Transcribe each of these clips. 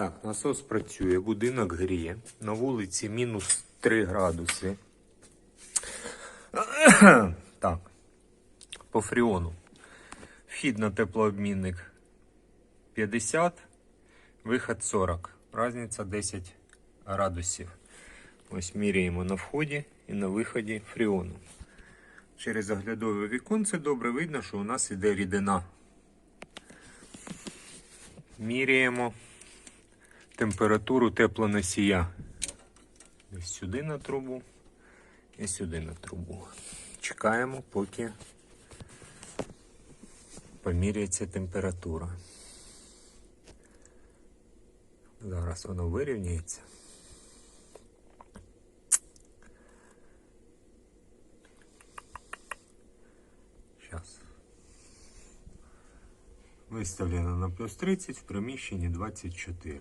Так, насос працює, будинок гріє. На вулиці мінус 3 градуси. так. По фріону. Вхід на теплообмінник 50, виход 40. Разниця 10 градусів. Ось міряємо на вході і на виході фріону. Через оглядове віконце добре видно, що у нас іде рідина. Міряємо температуру теплоносія. Ось сюди на трубу і сюди на трубу. Чекаємо, поки поміряється температура. Зараз воно вирівняється. Зараз. Виставлено на плюс 30 в приміщенні 24.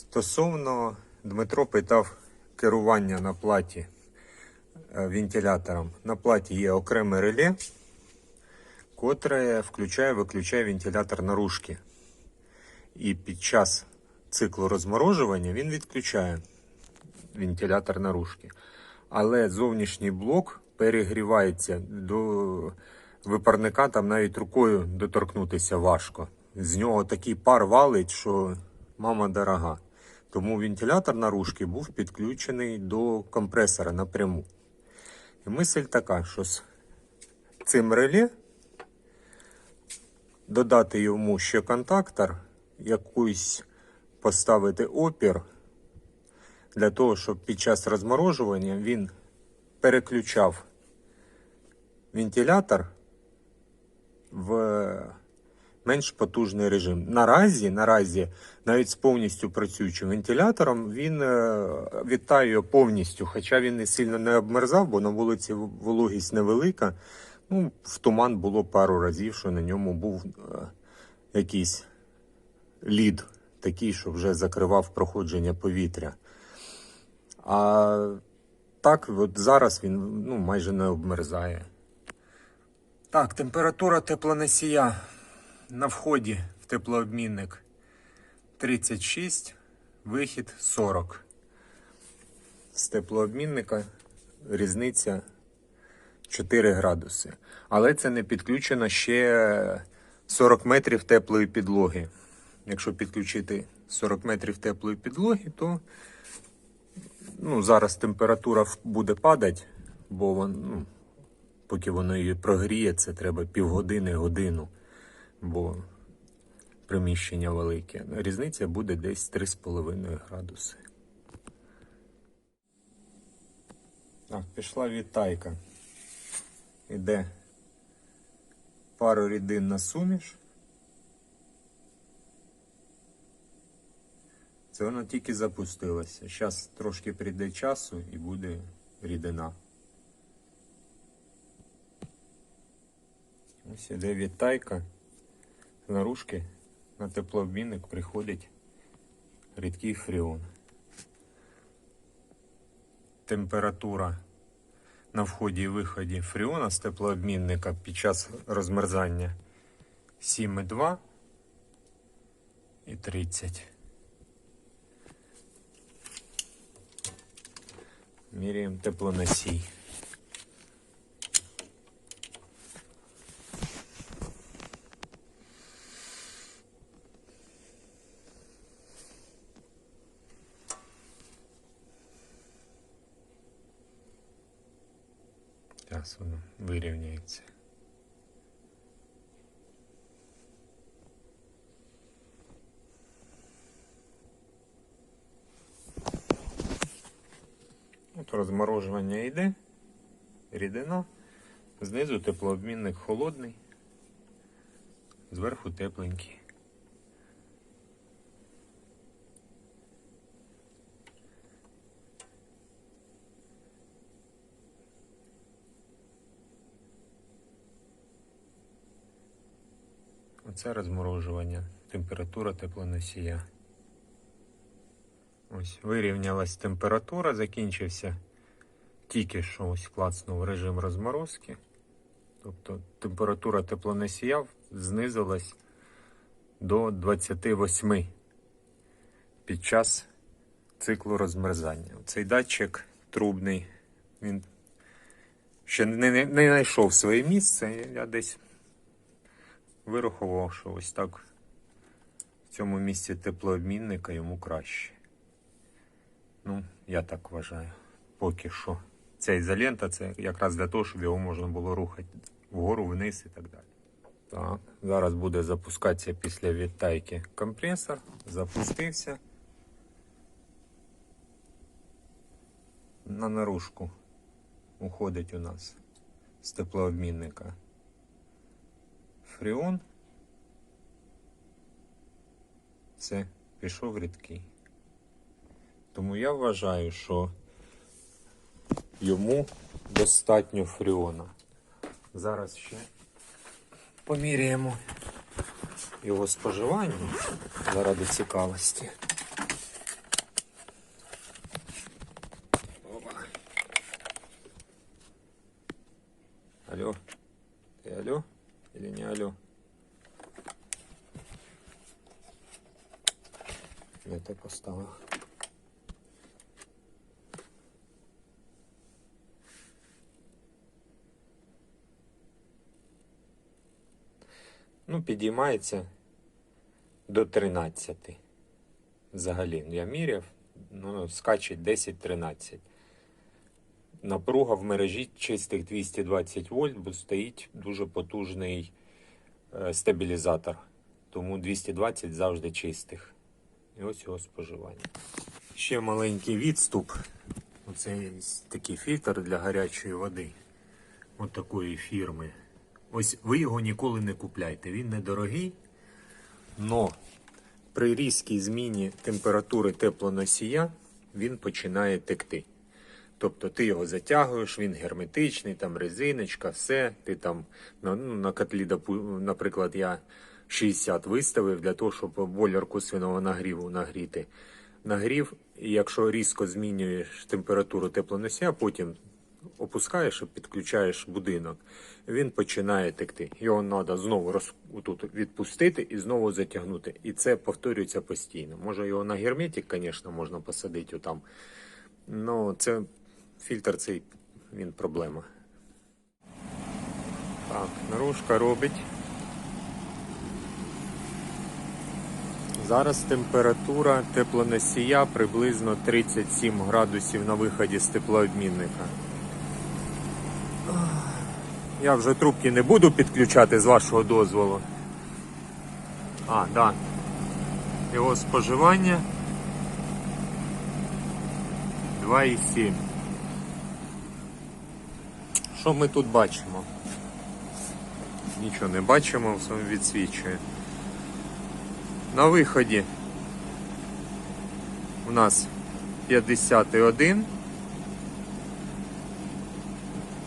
Стосовно Дмитро питав керування на платі е, вентилятором. На платі є окреме реле, котре включає-виключає вентилятор наружки. І під час циклу розморожування він відключає вентилятор наружки. Але зовнішній блок перегрівається до випарника, там навіть рукою доторкнутися важко. З нього такий пар валить, що мама дорога. Тому вентилятор наружки був підключений до компресора напряму. І мисль така, що з цим реле додати йому ще контактор, якусь поставити опір для того, щоб під час розморожування він переключав вентилятор в менш потужний режим. Наразі, наразі, навіть з повністю працюючим вентилятором, він е, відтаює повністю, хоча він не сильно не обмерзав, бо на вулиці вологість невелика. Ну, в туман було пару разів, що на ньому був е, якийсь лід, такий, що вже закривав проходження повітря. А так, от зараз він ну, майже не обмерзає. Так, температура теплоносія на вході в теплообмінник 36, вихід 40. З теплообмінника різниця 4 градуси. Але це не підключено ще 40 метрів теплої підлоги. Якщо підключити 40 метрів теплої підлоги, то ну, зараз температура буде падати, бо вон, ну, поки воно її прогріє, це треба півгодини, годину, бо приміщення велике. Різниця буде десь 3,5 градуси. Так, пішла відтайка. Іде пару рідин на суміш. Це воно тільки запустилося. Зараз трошки прийде часу і буде рідина. Ось іде відтайка. Наружки на теплообмінник приходить рідкий фріон. Температура на вході і виході фріона з теплообмінника під час розмерзання 7,2 і 30. Міряємо теплоносій. Зараз воно вирівняється. От розморожування йде, рідина, знизу теплообмінник холодний, зверху тепленький. Оце розморожування, температура теплоносія. Ось вирівнялась температура, закінчився тільки що ось клацнув режим розморозки. Тобто температура теплоносія знизилась до 28 під час циклу розмерзання. Цей датчик трубний, він ще не, не, не знайшов своє місце. Я десь вирахував, що ось так в цьому місці теплообмінника йому краще. Ну, я так вважаю. Поки що. Ця ізолента це якраз для того, щоб його можна було рухати вгору, вниз і так далі. Так, зараз буде запускатися після відтайки компресор. Запустився. На наружку уходить у нас з теплообмінника фреон. Це пішов рідкий. Тому я вважаю, що йому достатньо фріона. Зараз ще поміряємо його споживання заради цікавості. Так поставил. Ну, підіймається до 13. Взагалі, я міряв, ну, скаче 10-13. Напруга в мережі чистих 220 вольт, бо стоїть дуже потужний е, стабілізатор. Тому 220 завжди чистих. І ось його споживання. Ще маленький відступ. Оце такий фільтр для гарячої води. От такої фірми. Ось ви його ніколи не купляйте. Він недорогий, але при різкій зміні температури теплоносія він починає текти. Тобто ти його затягуєш, він герметичний, там резиночка, все. Ти там ну, на котлі, наприклад, я 60 виставив для того, щоб бойлер косвіного нагріву нагріти. Нагрів, і якщо різко змінюєш температуру теплоносія, потім опускаєш і підключаєш будинок, він починає текти. Його треба знову роз, отут відпустити і знову затягнути. І це повторюється постійно. Може його на герметик, звісно, можна посадити там. Ну, це фільтр цей він проблема. Так, наружка робить. Зараз температура теплоносія приблизно 37 градусів на виході з теплообмінника. Я вже трубки не буду підключати з вашого дозволу. А, да. Його споживання 2,7. Що ми тут бачимо? Нічого не бачимо, все відсвічує. На виході у нас 51.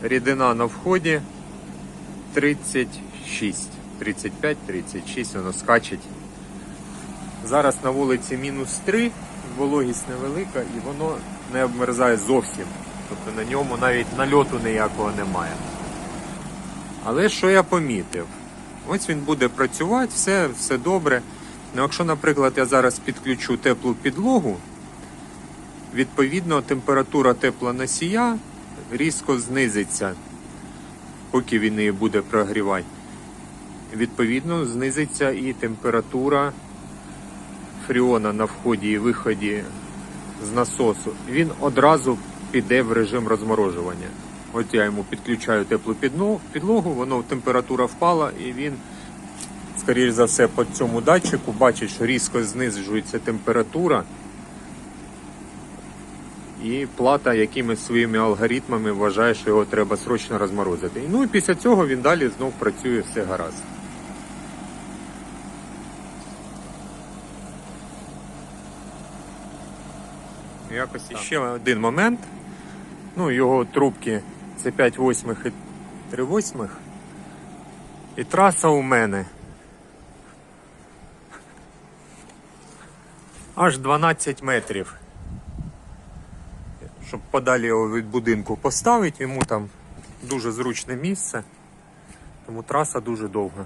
Рідина на вході 36. 35-36 воно скачить. Зараз на вулиці мінус 3, вологість невелика і воно не обмерзає зовсім. Тобто на ньому навіть нальоту ніякого немає. Але що я помітив? Ось він буде працювати, все, все добре. Ну, якщо, наприклад, я зараз підключу теплу підлогу, відповідно температура теплоносія різко знизиться, поки він її буде прогрівати. Відповідно, знизиться і температура фріона на вході і виході з насосу. Він одразу піде в режим розморожування. От я йому підключаю теплу підлогу, воно температура впала і він, скоріш за все, по цьому датчику бачить, що різко знижується температура. І плата якимись своїми алгоритмами вважає, що його треба срочно розморозити. Ну і після цього він далі знов працює все гаразд. Якось ще один момент. Ну, його трубки це 5 восьмих і 3 восьмих. І траса у мене. Аж 12 метрів. Щоб подалі його від будинку поставити, йому там дуже зручне місце. Тому траса дуже довга.